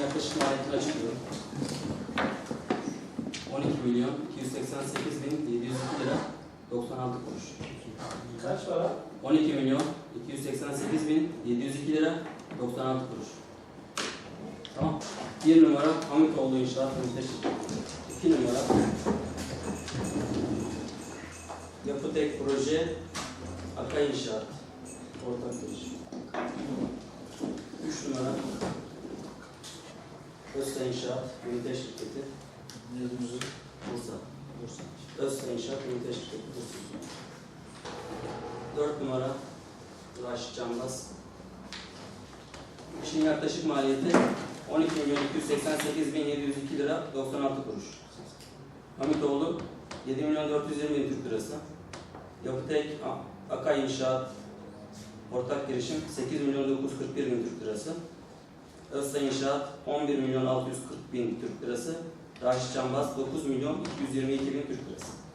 yaklaşık maliyetini açıklıyorum. 12 milyon 288 bin 702 lira 96 kuruş. Kaç para? 12 milyon 288 bin 702 lira 96 kuruş. Tamam. 1 numara Hamitoğlu İnşaat Müteşik. 2 numara Yapıtek Proje Akay İnşaat Ortak girişim. 3 numara Özsa İnşaat Ünite Şirketi Bursa. Bursa. Özsa İnşaat Ünite Şirketi Bursa. 4 numara Raşit Canbaz. İşin yaklaşık maliyeti 12 milyon 288 bin 702 lira 96 kuruş. Hamitoğlu 7 milyon 420 bin Türk lirası. Yapıtek Akay İnşaat ortak girişim 8 milyon 941 bin Türk lirası. Özsa İnşaat 11 milyon 640 bin Türk lirası. Raşit Canbaz 9 milyon 222 bin Türk lirası.